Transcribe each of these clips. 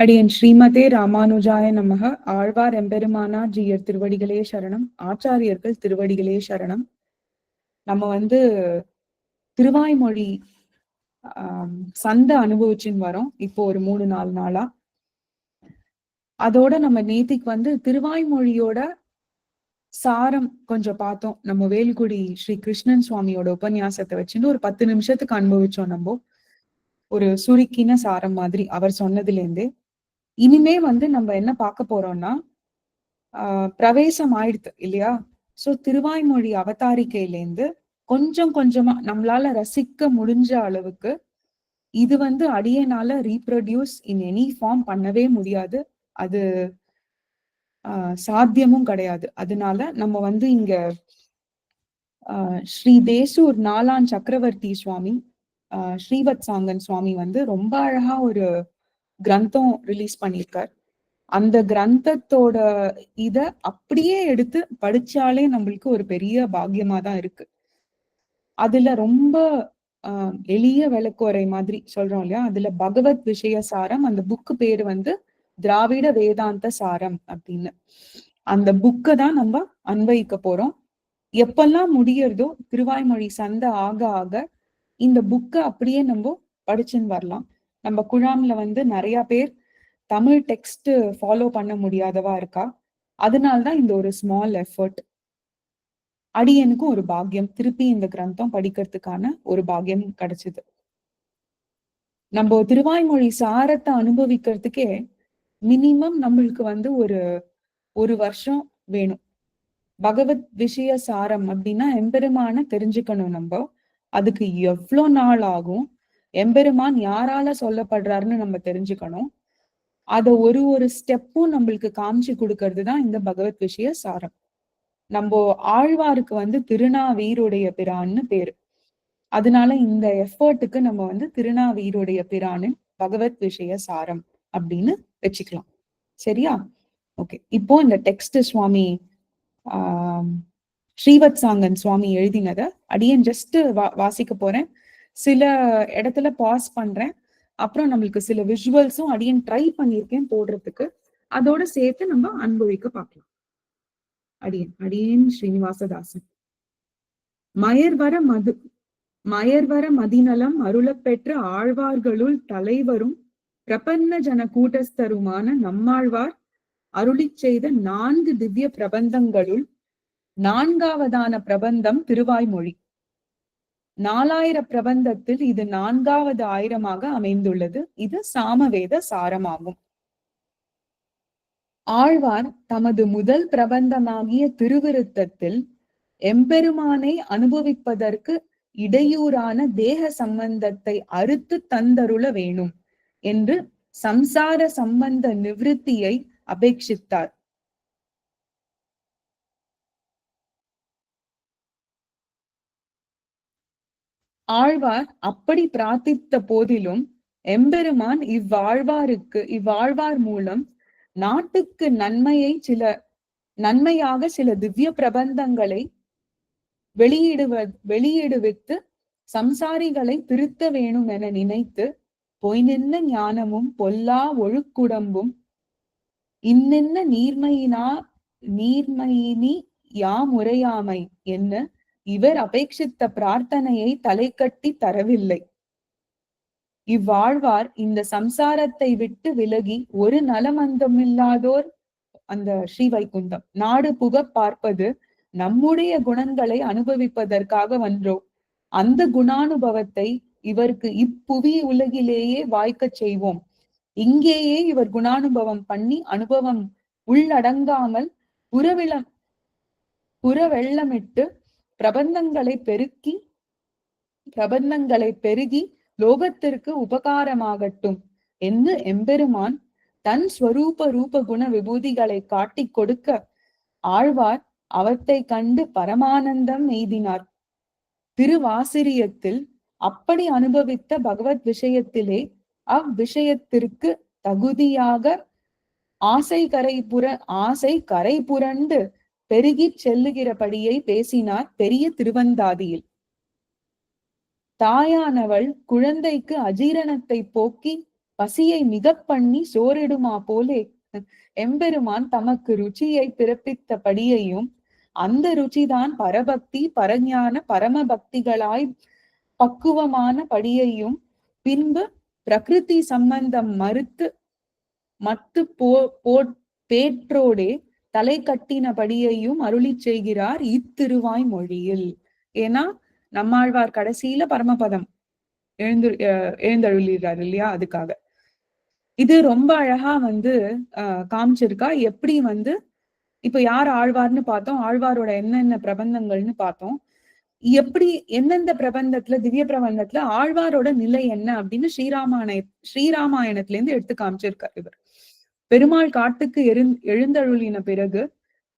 அடியன் ஸ்ரீமதே ராமானுஜாய நமக. ஆழ்வார் எம்பெருமானா ஜீயர் திருவடிகளே சரணம். ஆச்சாரியர்கள் திருவடிகளே சரணம். நம்ம வந்து திருவாய்மொழி ஆஹ் சந்த அனுபவிச்சுன்னு வரோம். இப்போ ஒரு மூணு நாலு நாளா. அதோட நம்ம நேத்திக்கு வந்து திருவாய்மொழியோட சாரம் கொஞ்சம் பார்த்தோம். நம்ம வேல்குடி ஸ்ரீ கிருஷ்ணன் சுவாமியோட உபன்யாசத்தை வச்சுட்டு ஒரு பத்து நிமிஷத்துக்கு அனுபவிச்சோம் நம்ம. ஒரு சுருக்கின சாரம் மாதிரி. அவர் சொன்னதுல இருந்தே இனிமே வந்து நம்ம என்ன பார்க்க போறோம்னா ஆஹ் பிரவேசம் ஆயிடுது இல்லையா? சோ திருவாய்மொழி அவதாரிக்கையிலேருந்து கொஞ்சம் கொஞ்சமா நம்மளால ரசிக்க முடிஞ்ச அளவுக்கு இது வந்து அடியனால ரீப்ரொடியூஸ் இன் எனி ஃபார்ம் பண்ணவே முடியாது. அது ஆஹ் சாத்தியமும் கிடையாது. அதனால நம்ம வந்து இங்க ஆஹ் ஸ்ரீ தேசூர் நாலான் சக்கரவர்த்தி சுவாமி ஆஹ் ஸ்ரீவத் சாங்கன் சுவாமி வந்து ரொம்ப அழகா ஒரு கிரந்தம் ரிலீஸ் பண்ணியிருக்கார் அந்த கிரந்தத்தோட இத அப்படியே எடுத்து படிச்சாலே நம்மளுக்கு ஒரு பெரிய பாக்கியமா தான் இருக்கு. அதுல ரொம்ப எளிய விளக்குறை மாதிரி சொல்றோம் இல்லையா? அதுல பகவத் விஷய சாரம் அந்த புக்கு பேரு வந்து திராவிட வேதாந்த சாரம் அப்படின்னு. அந்த புக்கை தான் நம்ம அன்வயிக்க போறோம். எப்பெல்லாம் முடியறதோ திருவாய்மொழி சந்தை ஆக ஆக இந்த புக்கை அப்படியே நம்ம படிச்சுன்னு வரலாம். நம்ம குழாம்ல வந்து நிறைய பேர் தமிழ் டெக்ஸ்ட் ஃபாலோ பண்ண முடியாதவா இருக்கா? அதனால்தான் இந்த ஒரு ஸ்மால் எஃபர்ட் அடியனுக்கும் ஒரு பாக்கியம். திருப்பி இந்த கிரந்தம் படிக்கிறதுக்கான ஒரு பாக்கியம் கிடைச்சது. நம்ம திருவாய்மொழி சாரத்தை அனுபவிக்கிறதுக்கே மினிமம் நம்மளுக்கு வந்து ஒரு ஒரு வருஷம் வேணும். பகவத் விஷய சாரம் அப்படின்னா எம்பெருமான தெரிஞ்சுக்கணும் நம்ம. அதுக்கு எவ்வளோ நாள் ஆகும்? எம்பெருமான் யாரால சொல்லப்படுறாருன்னு நம்ம தெரிஞ்சுக்கணும். அத ஒரு ஒரு ஸ்டெப்பும் நம்மளுக்கு காமிச்சு கொடுக்கறது தான் இந்த பகவத் விஷய சாரம். நம்ம ஆழ்வாருக்கு வந்து திருநாவீருடைய பிரான்னு பேரு. அதனால இந்த எஃபர்ட்டுக்கு நம்ம வந்து திருநாவீருடைய பிரானின் பகவத் விஷய சாரம் அப்படின்னு வச்சுக்கலாம். சரியா? ஓகே இப்போ இந்த டெக்ஸ்ட் சுவாமி ஆஹ் ஸ்ரீவத் சாங்கன் சுவாமி எழுதினத அடியன் ஜஸ்ட் வா வாசிக்க போறேன். சில இடத்துல பாஸ் பண்றேன். அப்புறம் நம்மளுக்கு சில விஷுவல்ஸும் அடியன் ட்ரை பண்ணியிருக்கேன் போடுறதுக்கு. அதோட சேர்த்து நம்ம அனுபவிக்க பார்க்கலாம். அடியன் அடியன் ஸ்ரீனிவாசதாசன். மயர்வர மது மயர்வர மதிநலம் அருளப்பெற்ற ஆழ்வார்களுள் தலைவரும் பிரபன்ன ஜன கூட்டஸ்தருமான நம்மாழ்வார் அருளி செய்த நான்கு திவ்ய பிரபந்தங்களுள் நான்காவதான பிரபந்தம் திருவாய்மொழி. நாலாயிர பிரபந்தத்தில் இது நான்காவது ஆயிரமாக அமைந்துள்ளது. இது சாமவேத சாரமாகும். ஆழ்வார் தமது முதல் பிரபந்தமாகிய திருவிருத்தத்தில் எம்பெருமானை அனுபவிப்பதற்கு இடையூறான தேக சம்பந்தத்தை அறுத்து தந்தருள வேணும் என்று சம்சார சம்பந்த நிவிருத்தியை அபேட்சித்தார். ஆழ்வார் அப்படி பிரார்த்தித்த போதிலும் எம்பெருமான் இவ்வாழ்வாருக்கு இவ்வாழ்வார் மூலம் நாட்டுக்கு நன்மையை சில நன்மையாக சில திவ்ய பிரபந்தங்களை வெளியிடுவ வெளியிடுவித்து சம்சாரிகளை திருத்த வேணும் என நினைத்து பொய் நின்ன ஞானமும் பொல்லா ஒழுக்குடம்பும் இன்னென்ன நீர்மையினா நீர்மையினி யாமுறையாமை என்ன இவர் அபேட்சித்த பிரார்த்தனையை தலை கட்டி தரவில்லை. இவ்வாழ்வார் இந்த சம்சாரத்தை விட்டு விலகி ஒரு நலமந்தமில்லாதோர் அந்த ஸ்ரீ வைகுந்தம் நாடு புக பார்ப்பது நம்முடைய குணங்களை அனுபவிப்பதற்காக வன்றோ? அந்த குணானுபவத்தை இவருக்கு இப்புவி உலகிலேயே வாய்க்கச் செய்வோம். இங்கேயே இவர் குணானுபவம் பண்ணி அனுபவம் உள்ளடங்காமல் புறவிளம் புறவெள்ளமிட்டு பிரபந்தங்களை பெருக்கி பிரபந்தங்களை பெருகி லோகத்திற்கு உபகாரமாகட்டும் என்று எம்பெருமான் தன் ஸ்வரூப ரூப குண விபூதிகளை காட்டிக் கொடுக்க ஆழ்வார் அவத்தை கண்டு பரமானந்தம் எய்தினார். திருவாசிரியத்தில் அப்படி அனுபவித்த பகவத் விஷயத்திலே அவ்விஷயத்திற்கு தகுதியாக ஆசை கரை புற ஆசை கரை புரண்டு பெருகிச் செல்லுகிறபடியை பேசினார் பெரிய திருவந்தாதியில். தாயானவள் குழந்தைக்கு அஜீரணத்தை போக்கி பசியை மிக பண்ணி சோறிடுமா போலே? எம்பெருமான் தமக்கு ருச்சியை பிறப்பித்த படியையும் அந்த ருச்சிதான் பரபக்தி பரஞான பரம பக்திகளாய் பக்குவமான படியையும் பின்பு பிரகிருதி சம்பந்தம் மறுத்து மத்து போ பேற்றோடே தலை கட்டினபடியையும் அருளி செய்கிறார் இத்திருவாய் மொழியில். ஏன்னா நம்மாழ்வார் கடைசியில பரமபதம் எழுந்து எழுந்தருளிடுறாரு இல்லையா? அதுக்காக. இது ரொம்ப அழகா வந்து அஹ் காமிச்சிருக்கா. எப்படி வந்து இப்ப யார் ஆழ்வார்னு பார்த்தோம் ஆழ்வாரோட என்னென்ன பிரபந்தங்கள்னு பார்த்தோம். எப்படி எந்தெந்த பிரபந்தத்துல திவ்ய பிரபந்தத்துல ஆழ்வாரோட நிலை என்ன அப்படின்னு ஸ்ரீராமாயண ஸ்ரீராமாயணத்துல இருந்து எடுத்து காமிச்சிருக்காரு இவர். பெருமாள் காட்டுக்கு எரு எழுந்தருளின பிறகு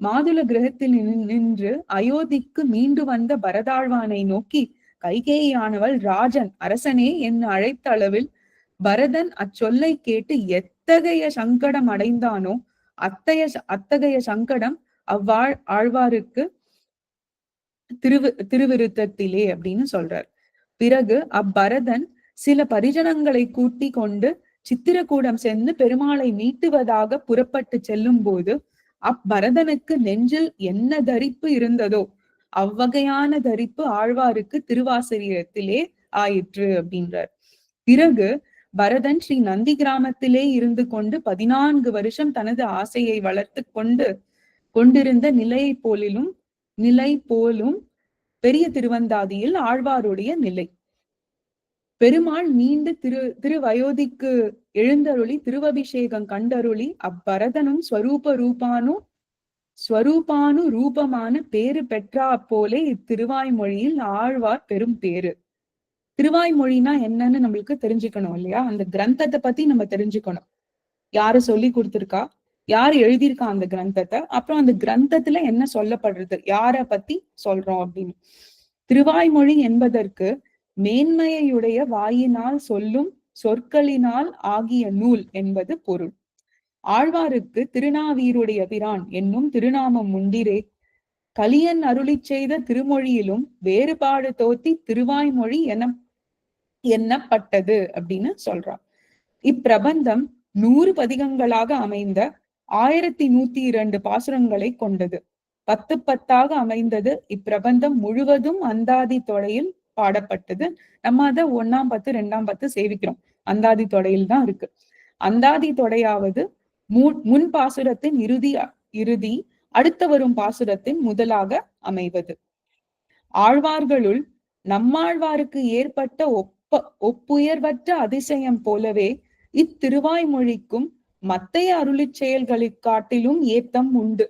மாதுள கிரகத்தில் நின்று அயோத்திக்கு மீண்டு வந்த பரதாழ்வானை நோக்கி கைகேயானவள் ராஜன் அரசனே என்று அழைத்த அளவில் பரதன் அச்சொல்லை கேட்டு எத்தகைய சங்கடம் அடைந்தானோ அத்தைய அத்தகைய சங்கடம் அவ்வாழ் ஆழ்வாருக்கு திருவு திருவிருத்தத்திலே அப்படின்னு சொல்றார். பிறகு அப்பரதன் சில பரிஜனங்களை கூட்டி கொண்டு சித்திரக்கூடம் சென்று பெருமாளை மீட்டுவதாக புறப்பட்டு செல்லும் போது அப்பரதனுக்கு நெஞ்சில் என்ன தரிப்பு இருந்ததோ அவ்வகையான தரிப்பு ஆழ்வாருக்கு திருவாசிரியத்திலே ஆயிற்று அப்படின்றார். பிறகு பரதன் ஸ்ரீ நந்தி கிராமத்திலே இருந்து கொண்டு பதினான்கு வருஷம் தனது ஆசையை வளர்த்து கொண்டு கொண்டிருந்த நிலையை போலிலும் நிலை போலும் பெரிய திருவந்தாதியில் ஆழ்வாருடைய நிலை. பெருமாள் மீண்டு திரு திருவயோதிக்கு எழுந்தருளி திருவபிஷேகம் கண்டருளி அப்பரதனும் ஸ்வரூப ரூபானு ஸ்வரூபானு ரூபமான பேரு பெற்றா போலே இத்திருவாய்மொழியில் ஆழ்வார் பெரும் பேரு திருவாய்மொழினா என்னன்னு நம்மளுக்கு தெரிஞ்சுக்கணும் இல்லையா? அந்த கிரந்தத்தை பத்தி நம்ம தெரிஞ்சுக்கணும். யாரு சொல்லி கொடுத்துருக்கா? யார் எழுதியிருக்கா அந்த கிரந்தத்தை? அப்புறம் அந்த கிரந்தத்துல என்ன சொல்லப்படுறது? யார பத்தி சொல்றோம் அப்படின்னு. திருவாய்மொழி என்பதற்கு மேன்மையுடைய வாயினால் சொல்லும் சொற்களினால் ஆகிய நூல் என்பது பொருள். ஆழ்வாருக்கு திருநாவீருடைய பிரான் என்னும் திருநாமம் உண்டிரே. கலியன் அருளி செய்த திருமொழியிலும் வேறுபாடு தோத்தி திருவாய்மொழி என எண்ணப்பட்டது அப்படின்னு சொல்றான். இப்பிரபந்தம் நூறு பதிகங்களாக அமைந்த ஆயிரத்தி நூத்தி இரண்டு பாசுரங்களை கொண்டது. பத்து பத்தாக அமைந்தது. இப்பிரபந்தம் முழுவதும் அந்தாதி தொலையில் பாடப்பட்டது. நம்ம அதை ஒன்னாம் பத்து ரெண்டாம் பத்து சேவிக்கிறோம். அந்தாதி தொடையில் தான் இருக்கு. அந்தாதி தொடையாவது முன் பாசுரத்தின் இறுதி இறுதி அடுத்த வரும் பாசுரத்தின் முதலாக அமைவது. ஆழ்வார்களுள் நம்மாழ்வாருக்கு ஏற்பட்ட ஒப்ப ஒப்புயர்வற்ற அதிசயம் போலவே இத்திருவாய்மொழிக்கும் மத்தைய அருளிச் செயல்களை காட்டிலும் ஏத்தம் உண்டு.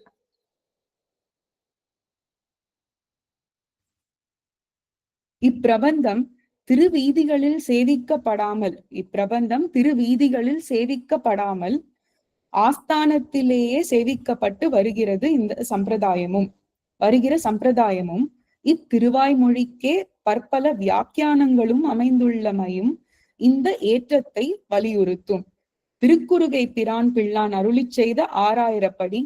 இப்பிரபந்தம் திருவீதிகளில் சேவிக்கப்படாமல் இப்பிரபந்தம் திருவீதிகளில் சேவிக்கப்படாமல் ஆஸ்தானத்திலேயே சேவிக்கப்பட்டு வருகிறது இந்த சம்பிரதாயமும். வருகிற சம்பிரதாயமும் இத்திருவாய்மொழிக்கே பற்பல வியாக்கியானங்களும் அமைந்துள்ளமையும் இந்த ஏற்றத்தை வலியுறுத்தும். திருக்குறுகை பிரான் பிள்ளான் அருளி செய்த ஆறாயிரப்படி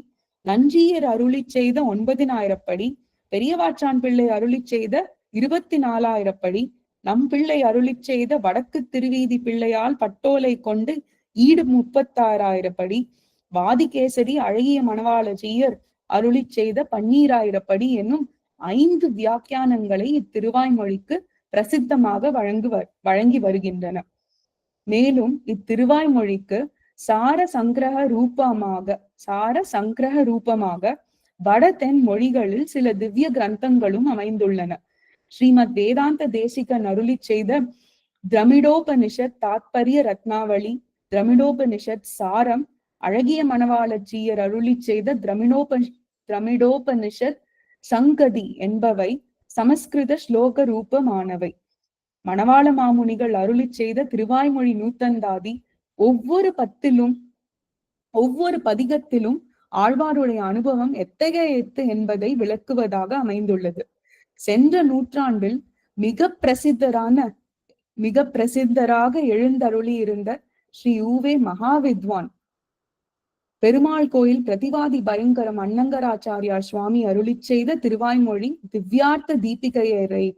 நஞ்சியர் அருளி செய்த ஒன்பதினாயிரப்படி பெரியவாற்றான் பிள்ளை அருளி செய்த இருபத்தி நாலாயிரப்படி நம் பிள்ளை அருளி செய்த வடக்கு திருவீதி பிள்ளையால் பட்டோலை கொண்டு ஈடு முப்பத்தாறாயிரப்படி வாதிகேசரி அழகிய மணவாளஜியர் அருளி செய்த பன்னீராயிரப்படி என்னும் ஐந்து வியாக்கியானங்களை இத்திருவாய்மொழிக்கு பிரசித்தமாக வழங்குவர் வழங்கி வருகின்றன. மேலும் இத்திருவாய்மொழிக்கு சார சங்கிரக ரூபமாக சார சங்கிரக ரூபமாக வட தென் மொழிகளில் சில திவ்ய கிரந்தங்களும் அமைந்துள்ளன. ஸ்ரீமத் வேதாந்த தேசிக நருளி செய்த திரமிடோபனிஷத் தாத்பரிய ரத்னாவளி திரமிடோபனிஷத் சாரம் அழகிய மணவாளச்சியர் அருளி செய்த திரமிடோப திரமிடோபனிஷத் சங்கதி என்பவை சமஸ்கிருத ஸ்லோக ரூபமானவை. மணவாள மாமுனிகள் அருளி செய்த திருவாய்மொழி நூத்தந்தாதி ஒவ்வொரு பத்திலும் ஒவ்வொரு பதிகத்திலும் ஆழ்வாருடைய அனுபவம் எத்தகைய எத்து என்பதை விளக்குவதாக அமைந்துள்ளது. சென்ற நூற்றாண்டில் மிக பிரசித்தரான மிக பிரசித்தராக எழுந்தருளி இருந்த ஸ்ரீ யூவே மகாவித்வான். பெருமாள் கோயில் பிரதிவாதி பயங்கரம் அன்னங்கராச்சாரியார் சுவாமி அருளி செய்த திருவாய்மொழி திவ்யார்த்த தீபிகையரை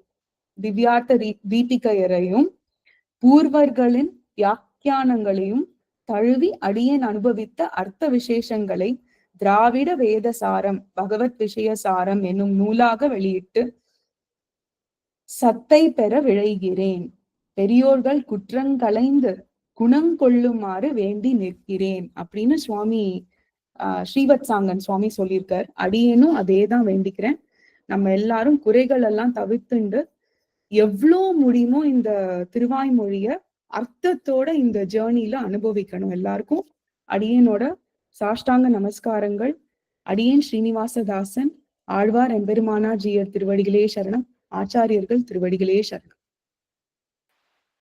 திவ்யார்த்த தீபிகையரையும் பூர்வர்களின் வியாக்கியானங்களையும் தழுவி அடியேன் அனுபவித்த அர்த்த விசேஷங்களை திராவிட வேத சாரம் பகவத் விஷய சாரம் என்னும் நூலாக வெளியிட்டு சத்தை பெற விழைகிறேன். பெரியோர்கள் குற்றங்களைந்து குணங்கொள்ளுமாறு வேண்டி நிற்கிறேன் அப்படின்னு சுவாமி ஆஹ் ஸ்ரீவத்சாங்கன் சுவாமி சொல்லியிருக்கார். அடியேனும் அதே தான் வேண்டிக்கிறேன். நம்ம எல்லாரும் குறைகள் எல்லாம் தவிர்த்துண்டு எவ்வளோ முடியுமோ இந்த திருவாய்மொழிய அர்த்தத்தோட இந்த ஜேர்னில அனுபவிக்கணும் எல்லாருக்கும். அடியேனோட சாஷ்டாங்க நமஸ்காரங்கள். அடியேன் ஸ்ரீனிவாசதாசன் ஆழ்வார் எம்பெருமானா ஜீயர் திருவடிகளே சரணம். ஆச்சாரியர்கள் திருவடிகளே சரணம்.